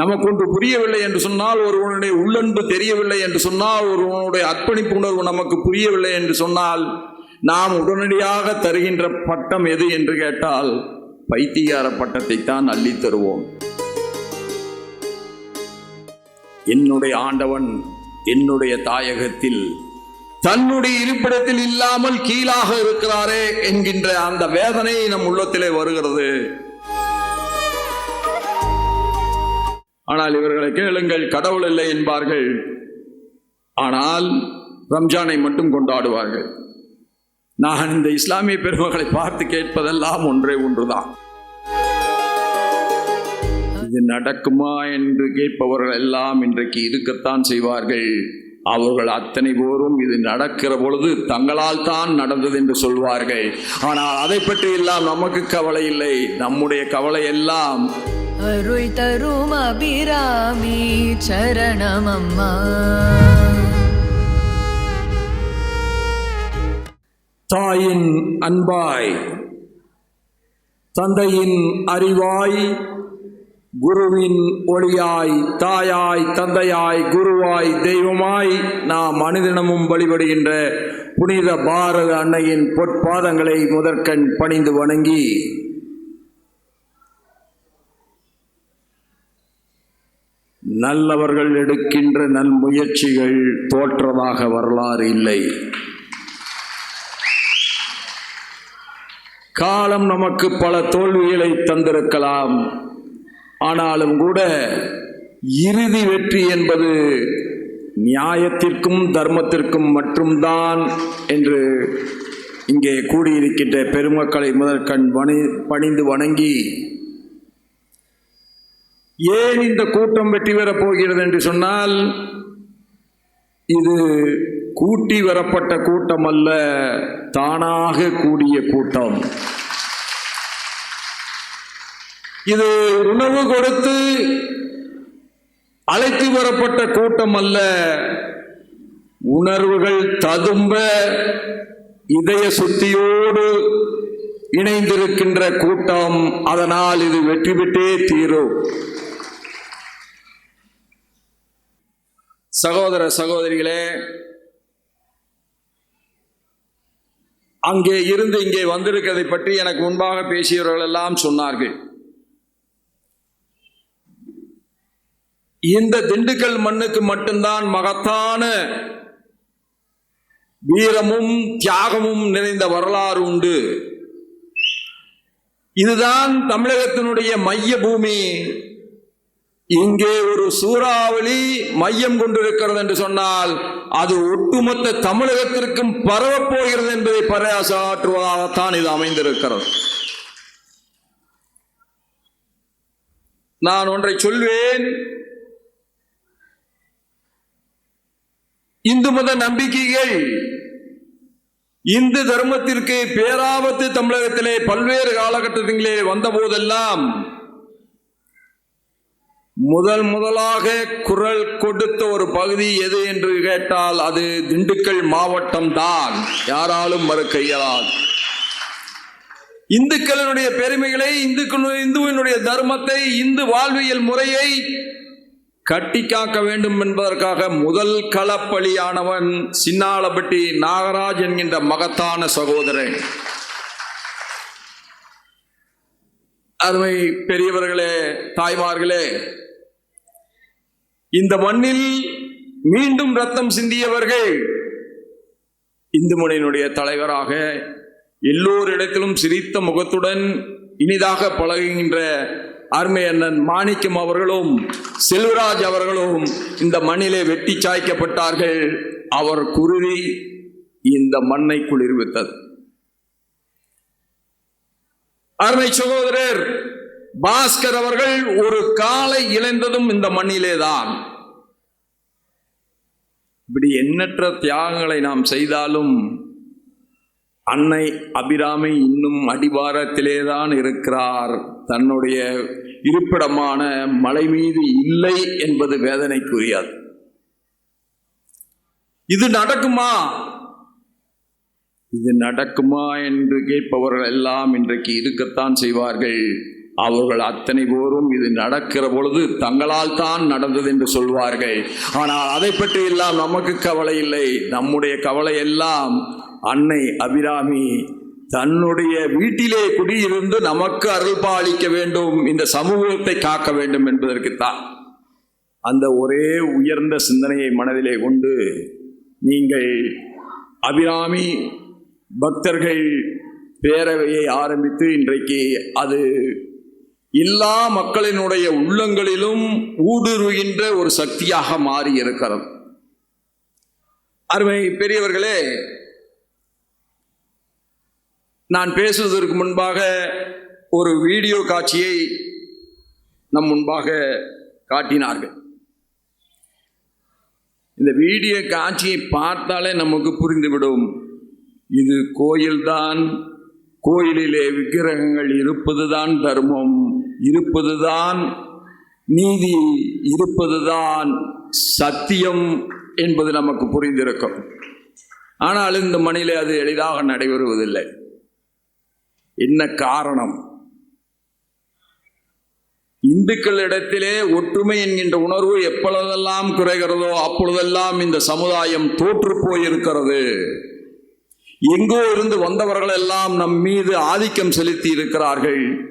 நமக்கு ஒன்று புரியவில்லை என்று சொன்னால் ஒருவனுடைய உள்ளன்பு தெரியவில்லை என்று சொன்னால் ஒருவனுடைய அர்ப்பணிப்பு உணர்வு நமக்கு புரியவில்லை என்று சொன்னால் நாம் உடனடியாக தருகின்ற பட்டம் எது என்று கேட்டால் பைத்தியார பட்டத்தை தான் அள்ளி தருவோம். என்னுடைய ஆண்டவன் என்னுடைய தாயகத்தில் தன்னுடைய இருப்பிடத்தில் இல்லாமல் கீழாக இருக்கிறாரே என்கின்ற அந்த வேதனை நம் உள்ளத்திலே வருகிறது. ஆனால் இவர்களை கேளுங்கள் கடவுள் இல்லை என்பார்கள். ஆனால் ரம்ஜானை மட்டும் கொண்டாடுவார்கள். நான் இந்த இஸ்லாமிய பெருமகளை பார்த்து கேட்பதெல்லாம் ஒன்றே ஒன்றுதான். இது நடக்குமா என்று கேட்பவர்கள் எல்லாம் இன்றைக்கு இருக்கத்தான் செய்வார்கள். அவர்கள் அத்தனை போரும் இது நடக்கிற பொழுது தங்களால் தான் நடந்தது என்று சொல்வார்கள். ஆனால் அதை பற்றி எல்லாம் நமக்கு கவலை இல்லை. நம்முடைய கவலை எல்லாம் அருள் தரும் அபிராமி சரணமம்மா. தாயின் அன்பாய் தந்தையின் அறிவாய் குருவின் ஒளியாய் தாயாய் தந்தையாய் குருவாய் தெய்வமாய் நாம் அனுதினமும் வழிபடுகின்ற புனித பாரத அன்னையின் பொற்பாதங்களை முதற்கண் பணிந்து வணங்கி நல்லவர்கள் எடுக்கின்ற நல்முயற்சிகள் தோற்றதாக வரலாறு இல்லை. காலம் நமக்கு பல தோல்விகளை தந்திருக்கலாம். ஆனாலும் கூட இறுதி வெற்றி என்பது நியாயத்திற்கும் தர்மத்திற்கும் மட்டும்தான் என்று இங்கே கூடியிருக்கின்ற பெருமக்களை முதற்கண் வணி பணிந்து வணங்கி ஏன் இந்த கூட்டம் வெற்றி பெறப் போகிறது என்று சொன்னால் இது கூட்டி வரப்பட்ட கூட்டம் அல்ல தானாக கூடிய கூட்டம். இது உணவு கொடுத்து அழைத்து வரப்பட்ட கூட்டம் அல்ல உணர்வுகள் ததும்ப இதய சுத்தியோடு இணைந்திருக்கின்ற கூட்டம் அதனால் இது வெற்றி பெற்றே தீரும். சகோதர சகோதரிகளே அங்கே இருந்து இங்கே வந்திருக்கிறதை பற்றி எனக்கு முன்பாக பேசியவர்கள் எல்லாம் சொன்னார்கள். இந்த திண்டுக்கல் மண்ணுக்கு மட்டும்தான் மகத்தான வீரமும் தியாகமும் நிறைந்த வரலாறு உண்டு. இதுதான் தமிழகத்தினுடைய மைய பூமி இங்கே ஒரு சூறாவளி மையம் கொண்டிருக்கிறது என்று சொன்னால் அது ஒட்டுமொத்த தமிழகத்திற்கும் பரவப்போகிறது என்பதை பறையாசாற்றுவதாகத்தான் இது அமைந்திருக்கிறது. நான் ஒன்றை சொல்வேன். இந்து மத நம்பிக்கைகள் இந்து தர்மத்திற்கு பேராபத்து தமிழகத்திலே பல்வேறு காலகட்டத்திலே வந்த போதெல்லாம் முதல் முதலாக குரல் கொடுத்த ஒரு பகுதி எது என்று கேட்டால் அது திண்டுக்கல் மாவட்டம் தான் யாராலும் மறுக்க இயலாது. இந்துக்களினுடைய பெருமைகளை இந்துக்கள் இந்துவினுடைய தர்மத்தை இந்து வாழ்வியல் முறையை கட்டி காக்க வேண்டும் என்பதற்காக முதல் களப்பலியானவன் சின்னாளப்பட்டி நாகராஜ் என்கின்ற மகத்தான சகோதரன். அருமை பெரியவர்களே தாய்மார்களே இந்த மண்ணில் மீண்டும் ரத்தம் சிந்தியவர்கள் இந்து முனையினுடைய தலைவராக எல்லோரிடத்திலும் சிரித்த முகத்துடன் இனிதாக பழகுகின்ற அருமை அண்ணன் மாணிக்கம் அவர்களும் செல்வராஜ் அவர்களும் இந்த மண்ணிலே வெட்டி சாய்க்கப்பட்டார்கள். அவர் குருவி இந்த மண்ணை குளிர்வித்தது. அருமை சகோதரர் பாஸ்கர் அவர்கள் ஒரு காலை இழந்ததும் இந்த மண்ணிலே தான் இப்படி எண்ணற்ற தியாகங்களை நாம் செய்தாலும் அன்னை அபிராமி இன்னும் அடிவாரத்திலே தான் இருக்கிறார். தன்னுடைய இருப்பிடமான மலை மீது இல்லை என்பது வேதனைக்குரியாது. இது நடக்குமா? இது நடக்குமா என்று கேட்பவர்கள் எல்லாம் இன்றைக்கு இருக்கத்தான் செய்வார்கள். அவர்கள் அத்தனை பேரும் இது நடக்கிற பொழுது தங்களால் தான் நடந்தது என்று சொல்வார்கள். ஆனால் அதை பற்றி எல்லாம் நமக்கு கவலை இல்லை. நம்முடைய கவலை எல்லாம் அன்னை அபிராமி தன்னுடைய வீட்டிலே குடியிருந்து நமக்கு அருள்பாலிக்க வேண்டும் இந்த சமூகத்தை காக்க வேண்டும் என்பதற்குத்தான். அந்த ஒரே உயர்ந்த சிந்தனையை மனதிலே கொண்டு நீங்கள் அபிராமி பக்தர்கள் பேரவையை ஆரம்பித்து இன்றைக்கு அது எல்லா மக்களினுடைய உள்ளங்களிலும் ஊடுருகின்ற ஒரு சக்தியாக மாறி இருக்கிறது. அருமை பெரியவர்களே நான் பேசுவதற்கு முன்பாக ஒரு வீடியோ காட்சியை நம் முன்பாக காட்டினார்கள். இந்த வீடியோ காட்சியை பார்த்தாலே நமக்கு புரிந்துவிடும். இது கோயில்தான் கோயிலிலே விக்கிரகங்கள் இருப்பதுதான் தர்மம். இருப்பதுதான் நீதி இருப்பதுதான் சத்தியம் என்பது நமக்கு புரிந்திருக்கும். ஆனால் இந்த மணியிலே அது எளிதாக நடைபெறுவதில்லை. என்ன காரணம்? இந்துக்களிடத்திலே ஒற்றுமை என்கின்ற உணர்வு எப்பொழுதெல்லாம் குறைகிறதோ அப்பொழுதெல்லாம் இந்த சமுதாயம் தோற்று போயிருக்கிறது. எங்கோ இருந்து வந்தவர்கள் எல்லாம் நம் மீது ஆதிக்கம் செலுத்தி இருக்கிறார்கள்.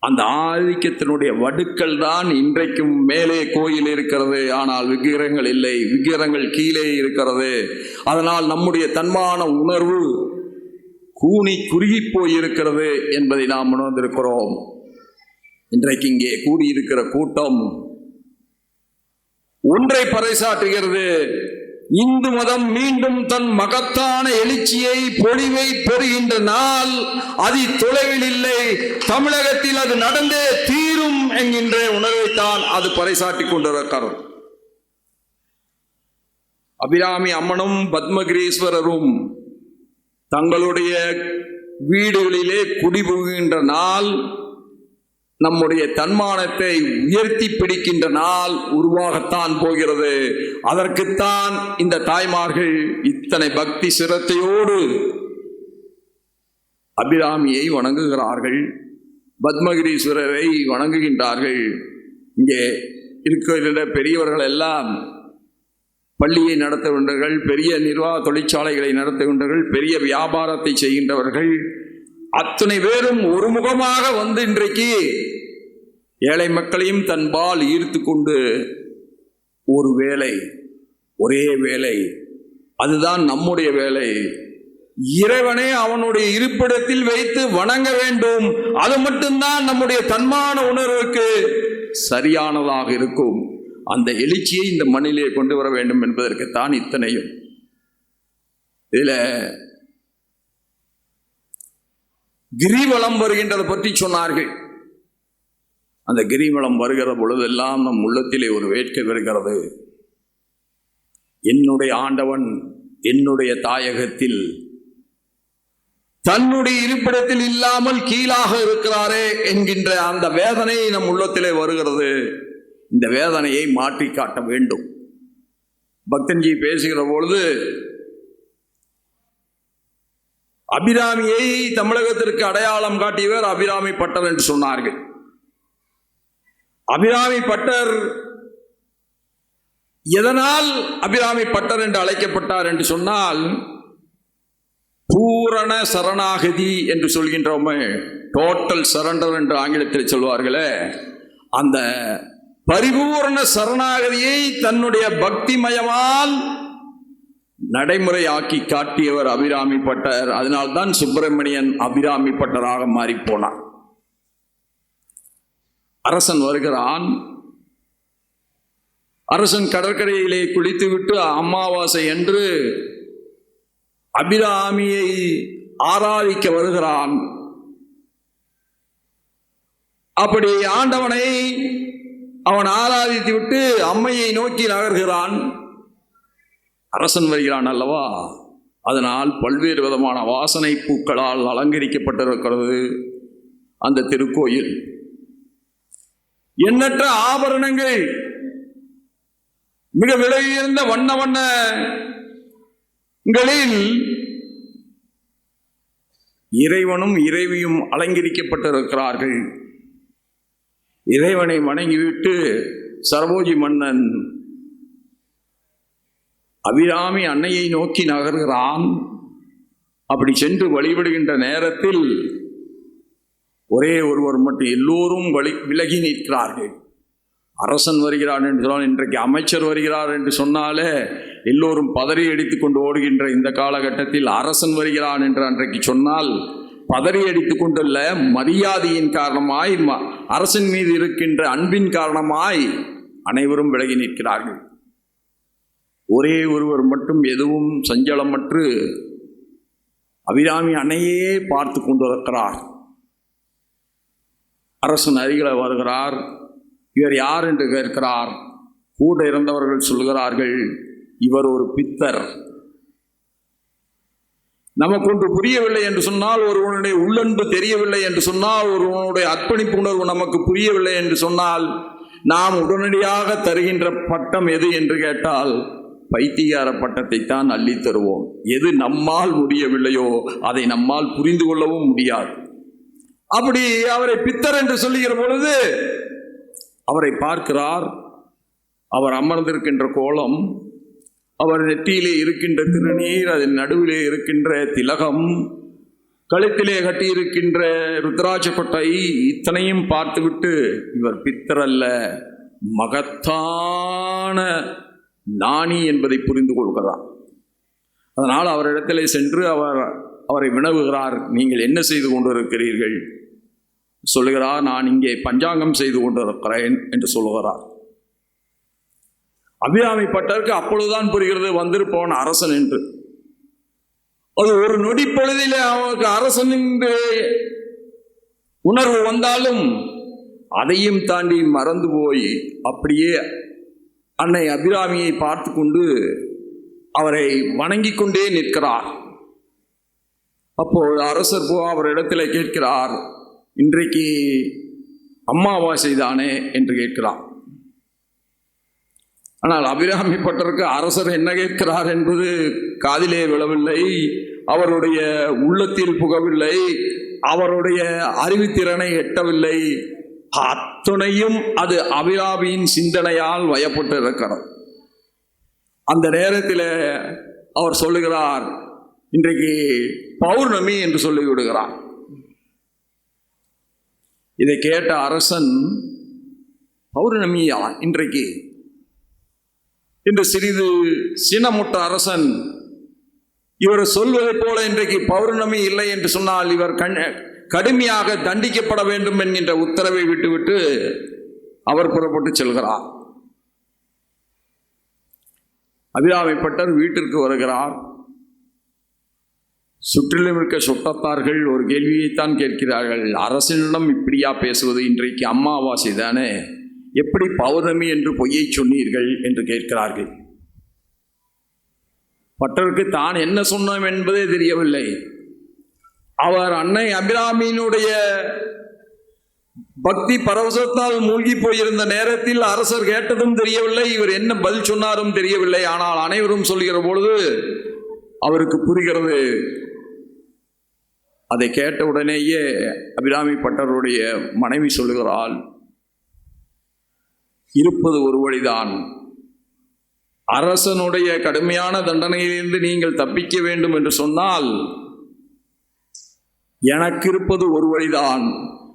அந்த ஆதிக்கத்தினுடைய வடுக்கள் தான் இன்றைக்கும் மேலே கோயில் இருக்கிறது. ஆனால் விக்கிரகங்கள் இல்லை. விக்கிரகங்கள் கீழே இருக்கிறது. அதனால் நம்முடைய தன்மான உணர்வு கூனி குறுகி போயிருக்கிறது என்பதை நாம் உணர்ந்திருக்கிறோம். இன்றைக்கு இங்கே கூடியிருக்கிற கூட்டம் ஒன்றை பறைசாற்றுகிறது. இந்து மதம் மீண்டும் தன் மகத்தான எழுச்சியை பொழிவை பெறுகின்ற நாள் அதி தொலைவில் இல்லை. தமிழகத்தில் அது நடந்தே தீரும் என்கின்ற உணர்வைத்தான் அது பறைசாட்டி கொண்டிருக்கிறது. அபிராமி அம்மனும் பத்மகிரீஸ்வரரும் தங்களுடைய வீடுகளிலே குடிபுகின்ற நாள் நம்முடைய தன்மானத்தை உயர்த்தி பிடிக்கின்ற நாள் உருவாகத்தான் போகிறது. அதற்குத்தான் இந்த தாய்மார்கள் இத்தனை பக்தி சிரத்தையோடு அபிராமியை வணங்குகிறார்கள். பத்மகிரீஸ்வரரை வணங்குகின்றார்கள். இங்கே இருக்கிற பெரியவர்கள் எல்லாம் பள்ளியை நடத்துகின்றவர்கள் பெரிய நிர்வாக தொழிற்சாலைகளை நடத்துகின்றவர்கள் பெரிய வியாபாரத்தை செய்கின்றவர்கள். அத்தனை பேரும் ஒருமுகமாக வந்து இன்றைக்கு ஏழை மக்களையும் தன்பால் ஈர்த்து கொண்டு ஒரு வேலை ஒரே வேலை. அதுதான் நம்முடைய வேலை. இறைவனை அவனுடைய இருப்பிடத்தில் வைத்து வணங்க வேண்டும். அது மட்டும்தான் நம்முடைய தன்மான உணர்வுக்கு சரியானதாக இருக்கும். அந்த எழுச்சியை இந்த மண்ணிலே கொண்டு வர வேண்டும் என்பதற்குத்தான் இத்தனையும். இதில் கிரிவலம் வருகின்றதை பற்றி சொன்னார்கள். அந்த கிரிவலம் வருகிற பொழுதெல்லாம் நம் உள்ளத்திலே ஒரு வேட்கை வருகிறது. என்னுடைய ஆண்டவன் என்னுடைய தாயகத்தில் தன்னுடைய இருப்பிடத்தில் இல்லாமல் கீழாக இருக்கிறாரே என்கின்ற அந்த வேதனை நம் உள்ளத்திலே வருகிறது. இந்த வேதனையை மாற்றி காட்ட வேண்டும். பக்தன்ஜி பேசுகிற பொழுது அபிராமியை தமிழகத்திற்கு அடையாளம் காட்டியவர் அபிராமி பட்டர் என்று சொன்னார்கள். அபிராமி பட்டர் எதனால் அபிராமி பட்டர் என்று அழைக்கப்பட்டார் என்று சொன்னால் பூரண சரணாகதி என்று சொல்கின்றோமே டோட்டல் சரண்டர் என்று ஆங்கிலத்தில் சொல்வார்களே அந்த பரிபூரண சரணாகதியை தன்னுடைய பக்திமயமால் நடைமுறையாக்கி காட்டியவர் அபிராமி பட்டர் அதனால்தான் சுப்பிரமணியன் அபிராமி பட்டராக மாறி போனார் அரசன் வருகிறான். அரசன் கடற்கரையிலே குளித்துவிட்டு அமாவாசை என்று அபிராமியை ஆராதிக்க வருகிறான். அப்படி ஆண்டவனை அவன் ஆராதித்து விட்டு அம்மையை நோக்கி நகர்கிறான். அரசன் வருகிறான் அல்லவா? அதனால் பல்வேறு விதமான வாசனை பூக்களால் அலங்கரிக்கப்பட்டிருக்கிறது அந்த திருக்கோயில். எண்ணற்ற ஆபரணங்கள் மிக விலையுயர்ந்த வண்ண வண்ணங்களில் இறைவனும் இறைவியும் அலங்கரிக்கப்பட்டிருக்கிறார்கள். இறைவனை வணங்கிவிட்டு சரபோஜி மன்னன் அபிராமி அன்னையை நோக்கி நகர்கிறான். அப்படி சென்று வழிபடுகின்ற நேரத்தில் ஒரே ஒருவர் மட்டும் எல்லோரும் வழி விலகி நிற்கிறார்கள். அரசன் வருகிறார் என்று சொன்னால் இன்றைக்கு அமைச்சர் வருகிறார் என்று சொன்னாலே எல்லோரும் பதறி அடித்துக்கொண்டு ஓடுகின்ற இந்த காலகட்டத்தில் அரசன் வருகிறான் என்று அன்றைக்கு சொன்னால் பதறி அடித்து கொண்டுள்ள மரியாதையின் காரணமாய் ம- அரசன் மீது இருக்கின்ற அன்பின் காரணமாய் அனைவரும் விலகி நிற்கிறார்கள். ஒரே ஒருவர் மட்டும் எதுவும் சஞ்சலமற்று அபிராமி அன்னையே பார்த்து கொண்டிருக்கிறார். அரசன் அருகில வருகிறார். இவர் யார் என்று கேட்கிறார். கூட இருந்தவர்கள் சொல்கிறார்கள் இவர் ஒரு பித்தர். நமக்கு ஒன்று புரியவில்லை என்று சொன்னால் ஒருவனுடைய உள்ளன்பு தெரியவில்லை என்று சொன்னால் ஒருவனுடைய அர்ப்பணிப்பு உணர்வு நமக்கு புரியவில்லை என்று சொன்னால் நாம் உடனடியாக தருகின்ற பட்டம் எது என்று கேட்டால் பைத்தியார பட்டத்தை தான் அள்ளி தருவோம். எது நம்மால் முடியவில்லையோ அதை நம்மால் புரிந்து கொள்ளவும் முடியாது. அப்படி அவரை பித்தர் என்று சொல்லுகிற பொழுது அவரை பார்க்கிறார். அவர் அமர்ந்திருக்கின்ற கோலம் அவர் நெற்றியிலே இருக்கின்ற திருநீர் அதன் நடுவிலே இருக்கின்ற திலகம் கழுத்திலே கட்டியிருக்கின்ற ருத்ராட்ச கொட்டை இத்தனையும் பார்த்துவிட்டு இவர் பித்தர் அல்ல மகத்தான ஞானி என்பதை புரிந்து கொள்கிறார் அதனால் அவரிடத்திலே சென்று அவர் அவரை வினவுகிறார். நீங்கள் என்ன செய்து கொண்டிருக்கிறீர்கள்? சொல்லுகிறார் நான் இங்கே பஞ்சாங்கம் செய்து கொண்டிருக்கிறேன் என்று சொல்லுகிறார். அபிராமி பட்டருக்கு அப்பொழுதுதான் புரிகிறது வந்திருப்பவன் அரசன் என்று. அது ஒரு நொடி பொழுதிலே அவனுக்கு அரசன் என்று உணர்வு வந்தாலும் அதையும் தாண்டி மறந்து போய் அப்படியே அன்னை அபிராமியை பார்த்து கொண்டு அவரை வணங்கிக் கொண்டே நிற்கிறார். அப்போது அரசர் போ அவரிடத்தில் கேட்கிறார் இன்றைக்கு அம்மாவாசை தானே? என்று கேட்கிறார். ஆனால் அபிராமி பட்டருக்கு அரசர் என்ன கேட்கிறார் என்பது காதிலே விழவில்லை அவருடைய உள்ளத்தில் புகவில்லை அவருடைய அறிவுத்திறனை எட்டவில்லை. அத்துணையும் அது அபிலாபியின் சிந்தனையால் வயப்பட்டு இருக்கிறது அந்த நேரத்தில் அவர் சொல்லுகிறார் இன்றைக்கு பௌர்ணமி என்று சொல்லிவிடுகிறார். இதை கேட்ட அரசன் பௌர்ணமியா இன்றைக்கு? என்று சிறிது சினமுட்ட அரசன் இவர் சொல்வதைப் போல இன்றைக்கு பௌர்ணமி இல்லை என்று சொன்னால் இவர் கண் கடுமையாக தண்டிக்கப்பட வேண்டும் என்கின்ற உத்தரவை விட்டுவிட்டு அவர் புறப்பட்டு செல்கிறார். அபிராமிப்பட்டர் வீட்டிற்கு வருகிறார். சுற்றிலும் இருக்க சுட்டத்தார்கள் ஒரு கேள்வியைத்தான் கேட்கிறார்கள். அரசனிடம் இப்படியா பேசுவது? இன்றைக்கு அம்மாவாசை தானே. எப்படி பௌர்ணமி என்று பொய்யை சொன்னீர்கள் என்று கேட்கிறார்கள். பட்டருக்கு தான் என்ன சொன்னோம் என்பதே தெரியவில்லை. அவர் அன்னை அபிராமியினுடைய பக்தி பரவசத்தால் மூழ்கி போயிருந்த நேரத்தில் அரசர் கேட்டதும் தெரியவில்லை இவர் என்ன பதில் சொன்னாரும் தெரியவில்லை. ஆனால் அனைவரும் சொல்கிற பொழுது அவருக்கு புரிகிறது. அதை கேட்ட உடனேயே அபிராமி பட்டருடைய மனைவி சொல்லுகிறாள் இருப்பது ஒரு வழிதான். அரசனுடைய கடுமையான தண்டனையிலிருந்து நீங்கள் தப்பிக்க வேண்டும் என்று சொன்னால் எனக்கு இருப்பது ஒரு வழிதான்.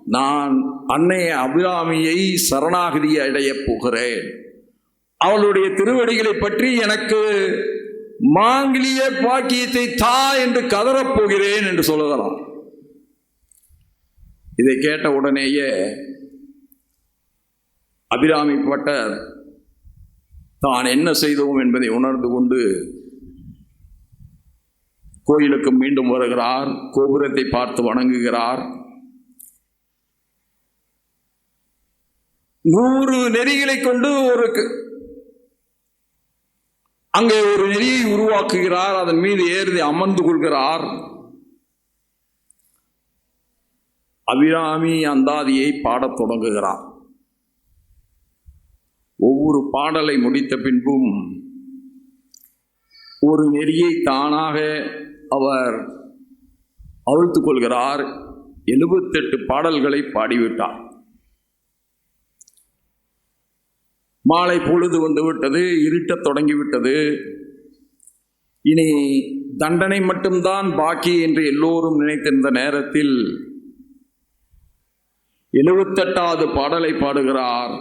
நான் அன்னைய அபிராமியை சரணாகதி அடையப் போகிறேன். அவளுடைய திருவடிகளை பற்றி எனக்கு மாங்கிலிய பாக்கியத்தை தா என்று கதறப்போகிறேன் என்று சொல்லுகிறான் இதை கேட்ட உடனேயே அபிராமி பட்டர் தான் என்ன செய்தோம் என்பதை உணர்ந்து கொண்டு கோயிலுக்கு மீண்டும் வருகிறார் கோபுரத்தை பார்த்து வணங்குகிறார். நூறு நெறிகளை கொண்டு ஒரு அங்கே ஒரு நெறியை உருவாக்குகிறார் அதன் மீது ஏறி அமர்ந்து கொள்கிறார். அபிராமி அந்தாதியை பாடத் தொடங்குகிறார். ஒவ்வொரு பாடலை முடித்த பின்பும் ஒரு நெறியை தானாக அவர் அவிழ்த்து கொள்கிறார். எழுபத்தெட்டு பாடல்களை பாடிவிட்டார். மாலை பொழுது வந்துவிட்டது இருட்டத் தொடங்கிவிட்டது இனி தண்டனை மட்டும்தான் பாக்கி என்று எல்லோரும் நினைத்திருந்த நேரத்தில் எழுபத்தெட்டாவது பாடலை பாடுகிறார்.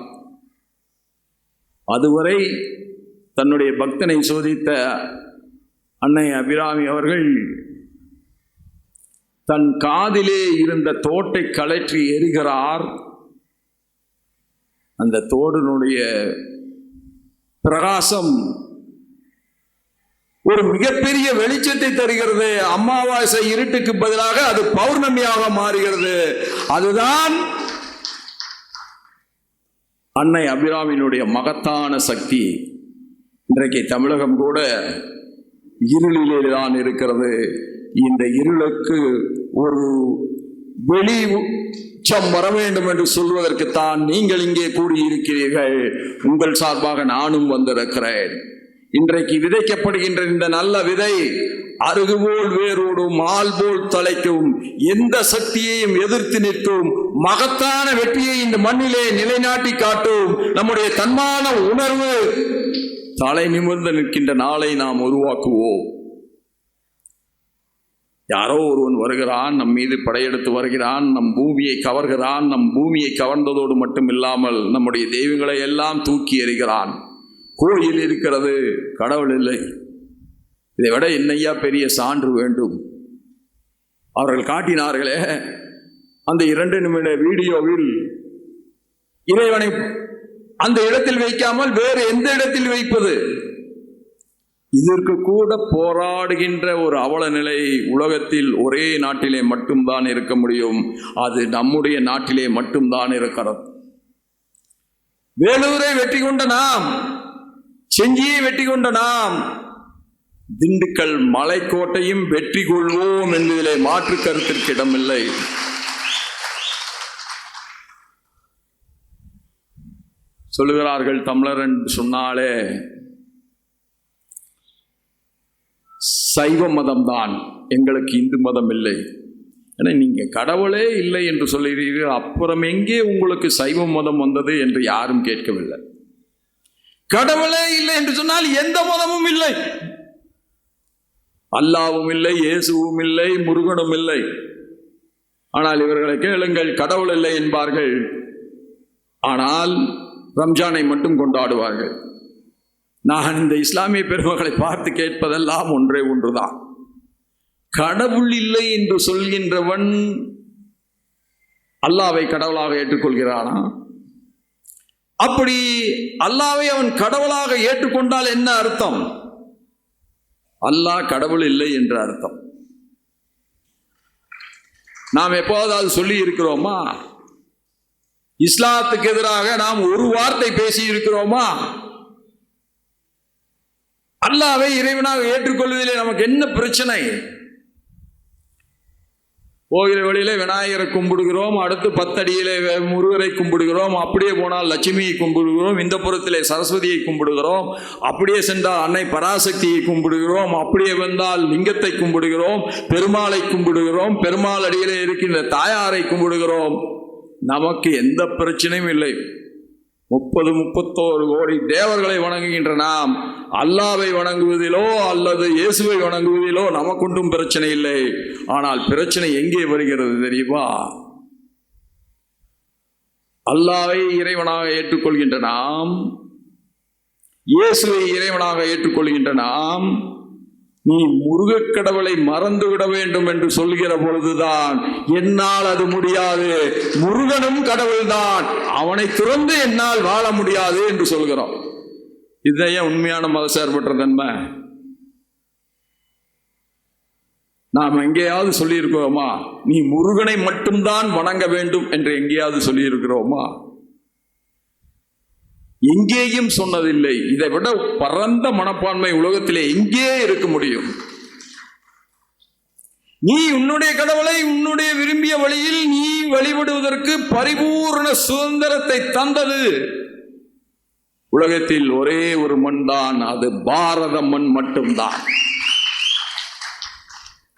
அதுவரை தன்னுடைய பக்தனை சோதித்த அன்னை அபிராமி அவர்கள் தன் காதிலே இருந்த தோட்டை கழற்றி எறிகிறார் அந்த தோடினுடைய பிரகாசம் ஒரு மிகப்பெரிய வெளிச்சத்தை தருகிறது. அமாவாசை இருட்டுக்கு பதிலாக அது பௌர்ணமியாக மாறுகிறது. அதுதான் அன்னை அபிராமியினுடைய மகத்தான சக்தி. இன்றைக்கு தமிழகம் கூட இருளிலே தான் இருக்கிறது. இந்த இருளுக்கு ஒரு வெளி உச்சம் வர வேண்டும் என்று சொல்வதற்குத்தான் நீங்கள் இங்கே கூடியிருக்கிறீர்கள். உங்கள் சார்பாக நானும் வந்திருக்கிறேன். இன்றைக்கு விதைக்கப்படுகின்ற இந்த நல்ல விதை அருகுபோல் வேரோடும் ஆள் போல் தலைக்கும் எந்த சக்தியையும் எதிர்த்து நிற்கும் மகத்தான வெற்றியை இந்த மண்ணிலே நிலைநாட்டி காட்டும். நம்முடைய தன்மான உணர்வு தலை நிமிர்ந்து நிற்கின்ற நாளை நாம் உருவாக்குவோம். யாரோ ஒருவன் வருகிறான் நம் மீது படையெடுத்து வருகிறான் நம் பூமியை கவர்கிறான் நம் பூமியை கவர்ந்ததோடு மட்டும் இல்லாமல் நம்முடைய தெய்வங்களை எல்லாம் தூக்கி எறிகிறான். கோயில் இருக்கிறது கடவுள் இல்லை. இதை விட என்னையா பெரிய சான்று வேண்டும்? அவர்கள் காட்டினார்களே அந்த இரண்டு நிமிட வீடியோவில் இறைவனை அந்த இடத்தில் வைக்காமல் வேறு எந்த இடத்தில் வைப்பது? இதற்கு கூட போராடுகின்ற ஒரு அவல நிலை உலகத்தில் ஒரே நாட்டிலே மட்டும்தான் இருக்க முடியும். அது நம்முடைய நாட்டிலே மட்டும்தான் இருக்கிறது. வேலூரை வெற்றி கொண்ட நாம் செஞ்சியை வெற்றி கொண்ட நாம் திண்டுக்கல் மலைக்கோட்டையும் வெற்றி கொள்வோம் என்பதிலே மாற்று கருத்திற்கு இடமில்லை. சொல்லுகிறார்கள் தமிழர் என்று சொன்னாலே சைவ மதம்தான். எங்களுக்கு இந்து மதம் இல்லை. ஏன்னா நீங்கள் கடவுளே இல்லை என்று சொல்லுகிறீர்கள். அப்புறம் எங்கே உங்களுக்கு சைவ மதம் வந்தது என்று யாரும் கேட்கவில்லை. கடவுளே இல்லை என்று சொன்னால் எந்த மதமும் இல்லை. அல்லாவும் இல்லை இயேசுவும் இல்லை முருகனும் இல்லை. ஆனால் இவர்களை கேளுங்கள் கடவுள் இல்லை என்பார்கள். ஆனால் ரம்ஜானை மட்டும் கொண்டாடுவார்கள். நான் இந்த இஸ்லாமிய பெருமக்களை பார்த்து கேட்பதெல்லாம் ஒன்றே ஒன்றுதான். கடவுள் இல்லை என்று சொல்கின்றவன் அல்லாவை கடவுளாக ஏற்றுக்கொள்கிறானா? அப்படி அல்லாவை அவன் கடவுளாக ஏற்றுக்கொண்டால் என்ன அர்த்தம்? அல்லாஹ் கடவுள் இல்லை என்ற அர்த்தம். நாம் எப்போதாவது சொல்லி இருக்கிறோமா இஸ்லாத்துக்கு எதிராக நாம் ஒரு வார்த்தை பேசி இருக்கிறோமா அல்லாவை இறைவனாக ஏற்றுக்கொள்வதிலே நமக்கு என்ன பிரச்சனை? போகிற வழியில விநாயகரை கும்பிடுகிறோம் அடுத்து பத்தடியிலே முருகரை கும்பிடுகிறோம் அப்படியே போனால் லட்சுமியை கும்பிடுகிறோம் இந்த புறத்திலே சரஸ்வதியை கும்பிடுகிறோம் அப்படியே சென்றால் அன்னை பராசக்தியை கும்பிடுகிறோம் அப்படியே வந்தால் லிங்கத்தை கும்பிடுகிறோம் பெருமாளை கும்பிடுகிறோம் பெருமாள் அடியிலே இருக்கின்ற தாயாரை கும்பிடுகிறோம். நமக்கு எந்த பிரச்சனையும் இல்லை. முப்பது முப்பத்தோரு கோடி தேவர்களை வணங்குகின்ற நாம் அல்லாவை வணங்குவதிலோ அல்லது இயேசுவை வணங்குவதிலோ நமக்குண்டும் பிரச்சனை இல்லை. ஆனால் பிரச்சனை எங்கே வருகிறது தெரியுமா? அல்லாவை இறைவனாக ஏற்றுக்கொள்கின்ற நாம் இயேசுவை இறைவனாக ஏற்றுக்கொள்கின்ற நாம் நீ முருகக்கடவுளை மறந்து விட வேண்டும் என்று சொல்கிற பொழுதுதான் என்னால் அது முடியாது. முருகனும் கடவுள்தான். அவனை துறந்து என்னால் வாழ முடியாது என்று சொல்கிறோம். இதையே உண்மையான மத செயற்பட்ட தன்மை? நாம் எங்கேயாவது சொல்லியிருக்கிறோமா? நீ முருகனை மட்டும்தான் வணங்க வேண்டும் என்று எங்கேயாவது சொல்லியிருக்கிறோமா? எங்கேயும் சொன்னதில்லை. இதை விட பரந்த மனப்பான்மை உலகத்திலே எங்கே இருக்க முடியும்? நீ உன்னுடைய கடவுளை உன்னுடைய விரும்பிய வழியில் நீ வழிபடுவதற்கு பரிபூர்ண சுதந்திரத்தை தந்தது. உலகத்தில் ஒரே ஒரு மண் தான் அது பாரத மண் மட்டும்தான்.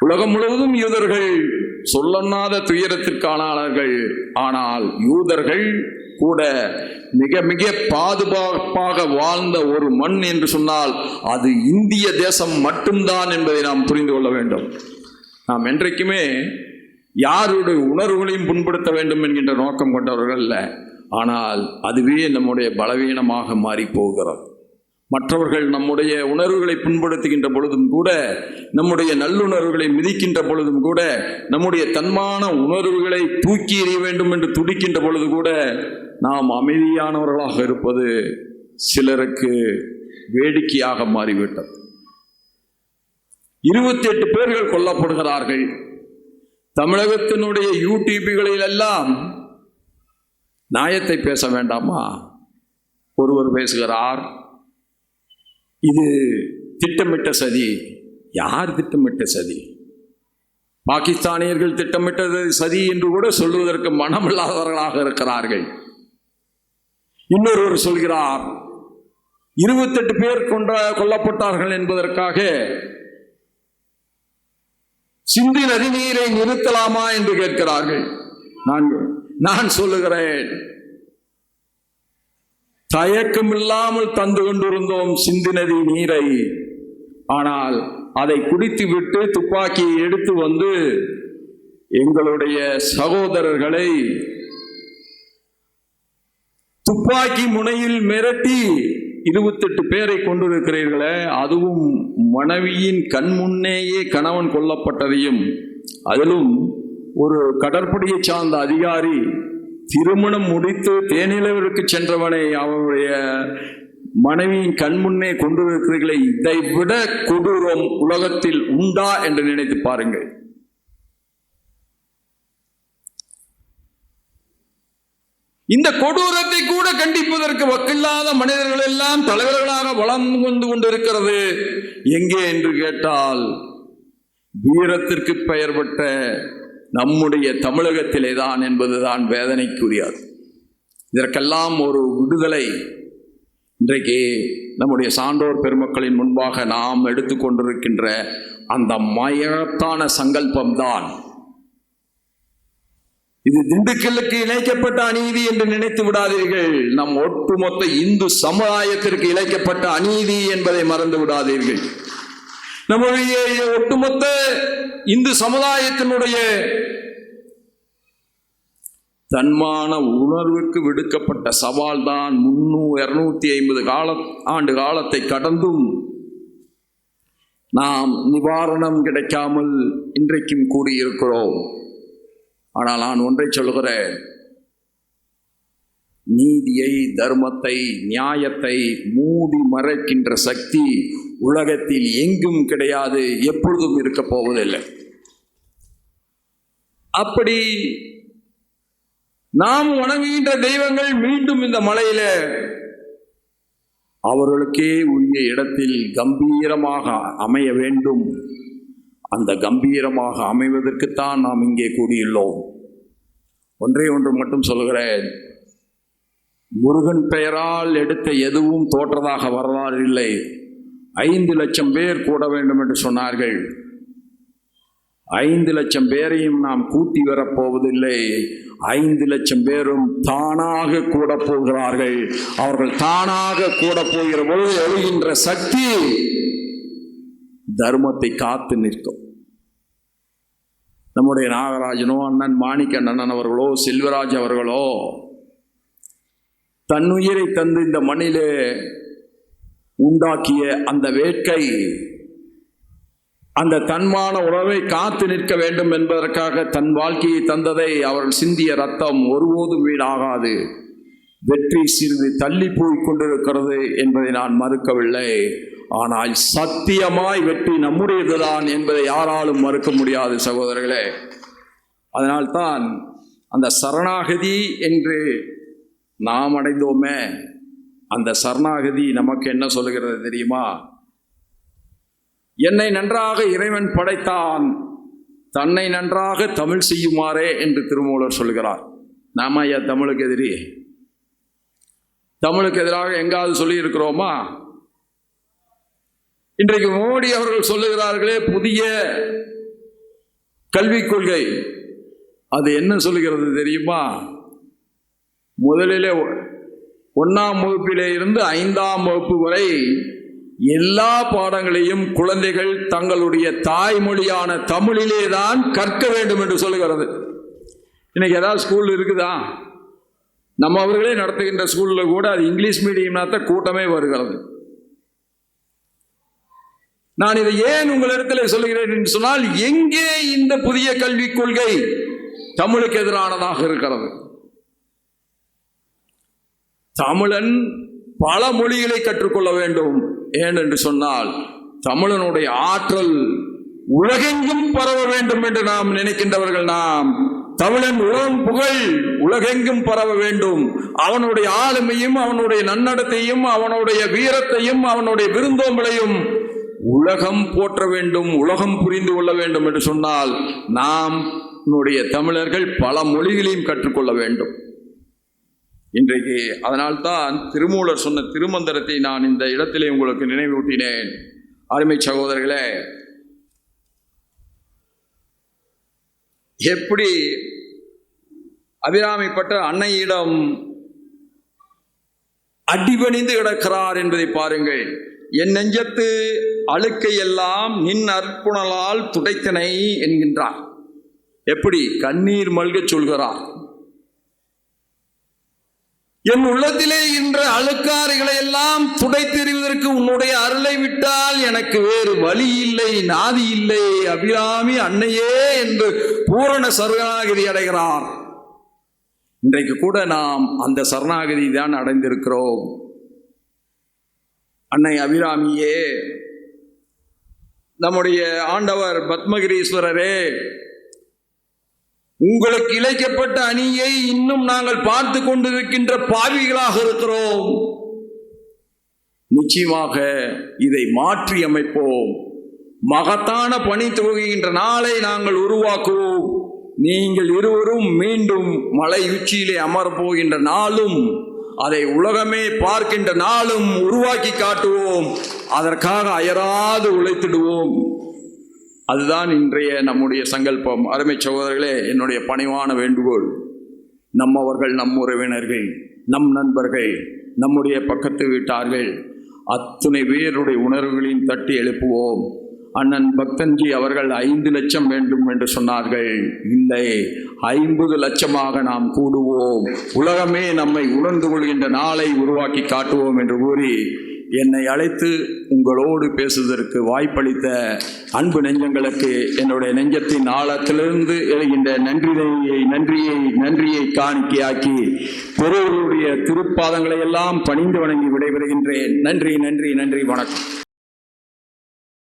உலகம் முழுவதும் யூதர்கள் சொல்லொண்ணாத துயரத்திற்கானார்கள் ஆனால் யூதர்கள் கூட மிக மிக பாதுகாப்பாக வாழ்ந்த ஒரு மண் என்று சொன்னால் அது இந்திய தேசம் மட்டும்தான் என்பதை நாம் புரிந்து கொள்ள வேண்டும். நாம் என்றைக்குமே யாருடைய உணர்வுகளையும் புண்படுத்த வேண்டும் என்கின்ற நோக்கம் கொண்டவர்கள் அல்ல. ஆனால் அதுவே நம்முடைய பலவீனமாக மாறி போகிறோம் மற்றவர்கள் நம்முடைய உணர்வுகளை புண்படுத்துகின்ற பொழுதும் கூட நம்முடைய நல்லுணர்வுகளை மிதிக்கின்ற பொழுதும் கூட நம்முடைய தன்மான உணர்வுகளை தூக்கி எறிய வேண்டும் என்று துடிக்கின்ற பொழுது கூட நாம் அமைதியானவர்களாக இருப்பது சிலருக்கு வேடிக்கையாக மாறிவிட்டது. இருபத்தி எட்டு பேர்கள் கொல்லப்படுகிறார்கள். தமிழகத்தினுடைய யூடியூப்களில் எல்லாம் நியாயத்தை பேச வேண்டாமா? ஒருவர் பேசுகிறார் இது திட்டமிட்ட சதி. யார் திட்டமிட்ட சதி? பாகிஸ்தானியர்கள் திட்டமிட்டது சதி என்று கூட சொல்வதற்கு மனமில்லாதவர்களாக இருக்கிறார்கள். இன்னொருவர் சொல்கிறார் இருபத்தெட்டு பேர் கொண்ட கொல்லப்பட்டார்கள் என்பதற்காக சிந்தி நதிநீரை நிறுத்தலாமா என்று கேட்கிறார்கள். நான் நான் சொல்லுகிறேன். தயக்கம் இல்லாமல் தந்து கொண்டிருந்தோம் சிந்து நதி நீரை. ஆனால் அதை குடித்துவிட்டு துப்பாக்கியை எடுத்து வந்து எங்களுடைய சகோதரர்களை துப்பாக்கி முனையில் மிரட்டி இருபத்தெட்டு பேரை கொண்டிருக்கிறீர்களே அதுவும் மனைவியின் கண் முன்னேயே கணவன் கொல்லப்பட்டதையும் அதிலும் ஒரு கடற்படையை சார்ந்த அதிகாரி திருமணம் முடித்து தேனிலவருக்கு சென்றவனை அவனுடைய மனைவியின் கண் முன்னே கொண்டிருக்கிறீர்களே இதை விட கொடூரம் உலகத்தில் உண்டா என்று நினைத்து பாருங்கள். இந்த கொடூரத்தை கூட கண்டிப்பதற்கு வக்கில்லாத மனிதர்கள் எல்லாம் தலைவர்களாக வளர்ந்து வந்து கொண்டிருக்கிறது. எங்கே என்று கேட்டால் வீரத்திற்கு பெயர் பெற்ற நம்முடைய தமிழகத்திலே தான் என்பதுதான் வேதனைக்குரியது. இதற்கெல்லாம் ஒரு விடுதலை இன்றைக்கு நம்முடைய சான்றோர் பெருமக்களின் முன்பாக நாம் எடுத்துக்கொண்டிருக்கின்ற அந்த மயத்தான சங்கல்பம்தான். இது திண்டுக்கல்லுக்கு இழைக்கப்பட்ட அநீதி என்று நினைத்து விடாதீர்கள். நம் ஒட்டுமொத்த இந்து சமுதாயத்திற்கு இழைக்கப்பட்ட அநீதி என்பதை மறந்து விடாதீர்கள். நம்முடைய ஒட்டுமொத்த இந்து சமுதாயத்தினுடைய தன்மான உணர்வுக்கு விடுக்கப்பட்ட சவால் தான் முன்னூ இருநூத்தி ஐம்பது கால ஆண்டு காலத்தை கடந்தும் நாம் நிவாரணம் கிடைக்காமல் இன்றைக்கும் கூடியிருக்கிறோம். ஆனால் நான் ஒன்றை சொல்கிறேன் நீதியை தர்மத்தை நியாயத்தை மூடி மறைக்கின்ற சக்தி உலகத்தில் எங்கும் கிடையாது எப்பொழுதும் இருக்க போவதில்லை. அப்படி நாம் வணங்குகின்ற தெய்வங்கள் மீண்டும் இந்த மலையில அவர்களுக்கே உரிய இடத்தில் கம்பீரமாக அமைய வேண்டும். அந்த கம்பீரமாக அமைவதற்குத்தான் நாம் இங்கே கூடியுள்ளோம். ஒன்றே ஒன்று மட்டும் சொல்கிறேன் முருகன் பெயரால் எடுத்த எதுவும் தோற்றதாக வரலாறு இல்லை. ஐந்து லட்சம் பேர் கூட வேண்டும் என்று சொன்னார்கள். ஐந்து லட்சம் பேரையும் நாம் கூட்டி வரப்போவதில்லை ஐந்து லட்சம் பேரும் தானாக கூட போகிறார்கள். அவர்கள் தானாக கூட போகிற பொழுது எழுகின்ற சக்தி தர்மத்தை காத்து நிற்கும். நம்முடைய நாகராஜனோ அண்ணன் மாணிக்க அண்ணன் அவர்களோ செல்வராஜ் அவர்களோ தன்னுயிரை தந்து இந்த மண்ணிலே உண்டாக்கிய அந்த வேட்கை அந்த தன்மான உறவை காத்து நிற்க வேண்டும் என்பதற்காக தன் வாழ்க்கையை தந்ததை அவர்கள் சிந்திய ரத்தம் ஒருபோதும் வீடாகாது வெற்றி சிறிது தள்ளி போய் கொண்டிருக்கிறது என்பதை நான் மறுக்கவில்லை. ஆனால் சத்தியமாய் வெற்றி நம்முடையதுதான் என்பதை யாராலும் மறுக்க முடியாது சகோதரர்களே. அதனால்தான் அந்த சரணாகதி என்று நாம் அடைந்தோமே அந்த சரணாகதி நமக்கு என்ன சொல்லுகிறது தெரியுமா? என்னை நன்றாக இறைவன் படைத்தான் தன்னை நன்றாக தமிழ் செய்யுமாறே என்று திருமூலர் சொல்கிறார் நாம ஐயா தமிழுக்கு எதிரி? தமிழுக்கு எதிராக எங்காவது சொல்லியிருக்கிறோமா? இன்றைக்கு மோடி அவர்கள் சொல்லுகிறார்களே புதிய கல்விக் கொள்கை. அது என்ன சொல்லுகிறது தெரியுமா? முதலிலே ஒன்றாம் வகுப்பிலே இருந்து ஐந்தாம் வகுப்பு வரை எல்லா பாடங்களையும் குழந்தைகள் தங்களுடைய தாய்மொழியான தமிழிலே தான் கற்க வேண்டும் என்று சொல்லுகிறது. இன்னைக்கு ஏதாவது ஸ்கூல் இருக்குதா? நம்ம அவர்களே நடத்துகின்ற ஸ்கூலில் கூட அது இங்கிலீஷ் மீடியம்னா தான் கூட்டமே வருகிறது. நான் இதை ஏன் உங்களிடத்தில் சொல்லுகிறேன் என்று சொன்னால் எங்கே இந்த புதிய கல்விக் கொள்கை தமிழுக்கு எதிரானதாக இருக்கிறது? தமிழன் பல மொழிகளை கற்றுக்கொள்ள வேண்டும். ஏன் என்று சொன்னால் தமிழனுடைய ஆற்றல் உலகெங்கும் பரவ வேண்டும் என்று நாம் நினைக்கின்றவர்கள் நாம். தமிழன் உலகம் புகழ் உலகெங்கும் பரவ வேண்டும். அவனுடைய ஆளுமையும் அவனுடைய நன்னடத்தையும் அவனுடைய வீரத்தையும் அவனுடைய விருந்தோம்பலையும் உலகம் போற்ற வேண்டும் உலகம் புரிந்து கொள்ள வேண்டும் என்று சொன்னால் நாம் நம்முடைய தமிழர்கள் பல மொழிகளையும் கற்றுக்கொள்ள வேண்டும். இன்றைக்கு அதனால்தான் திருமூலர் சொன்ன திருமந்திரத்தை நான் இந்த இடத்திலே உங்களுக்கு நினைவூட்டினேன். அருமை சகோதரர்களே எப்படி அபிராமிப்பட்ட அன்னையிடம் அடிபணிந்து கிடக்கிறார் என்பதை பாருங்கள். என் நெஞ்சத்து அழுக்கை எல்லாம் நின் அற்புணலால் துடைத்தனை என்கின்றார் எப்படி கண்ணீர் மல்கச் சொல்கிறார்? என் உள்ளத்திலே இன்ற அழுக்காறுகளை எல்லாம் துடைத்தெறிவதற்கு உன்னுடைய அருளை விட்டால் எனக்கு வேறு வழி இல்லை நாதி இல்லை. அபிராமி அன்னையே என்று பூரண சரணாகதி அடைகிறார் இன்றைக்கு கூட நாம் அந்த சரணாகதி தான் அடைந்திருக்கிறோம். அன்னை அபிராமியே நம்முடைய ஆண்டவர் பத்மகிரீஸ்வரரே உங்களுக்கு இழைக்கப்பட்ட அணியை இன்னும் நாங்கள் பார்த்து கொண்டிருக்கின்ற பாவிகளாக இருக்கிறோம். நிச்சயமாக இதை மாற்றி அமைப்போம். மகத்தான பணி துவங்குகின்ற நாளை நாங்கள் உருவாக்குவோம். நீங்கள் இருவரும் மீண்டும் மலை உச்சியிலே அமரப் போகின்ற நாளும் அதை உலகமே பார்க்கின்ற நாளும் உருவாக்கி காட்டுவோம். அதற்காக அயராது உழைத்திடுவோம். அதுதான் இன்றைய நம்முடைய சங்கல்பம். அருமை சகோதரர்களே என்னுடைய பணிவான வேண்டுகோள். நம்மவர்கள் நம் உறவினர்கள் நம் நண்பர்கள் நம்முடைய பக்கத்து வீட்டார்கள் அத்துணை பேருடைய உணர்வுகளையும் தட்டி எழுப்புவோம். அண்ணன் பக்தன்ஜி அவர்கள் ஐந்து லட்சம் வேண்டும் என்று சொன்னார்கள். இல்லை ஐம்பது லட்சமாக நாம் கூடுவோம். உலகமே நம்மை உணர்ந்து கொள்கின்ற நாளை உருவாக்கி காட்டுவோம் என்று கூறி என்னை அழைத்து உங்களோடு பேசுவதற்கு வாய்ப்பளித்த அன்பு நெஞ்சங்களுக்கு என்னுடைய நெஞ்சத்தின் ஆழத்திலிருந்து எழுகின்ற நன்றியை நன்றியை நன்றியை காணிக்கையாக்கி பெருவருடைய திருப்பாதங்களை எல்லாம் பணிந்து வணங்கி விடைபெறுகின்றேன். நன்றி நன்றி நன்றி வணக்கம்.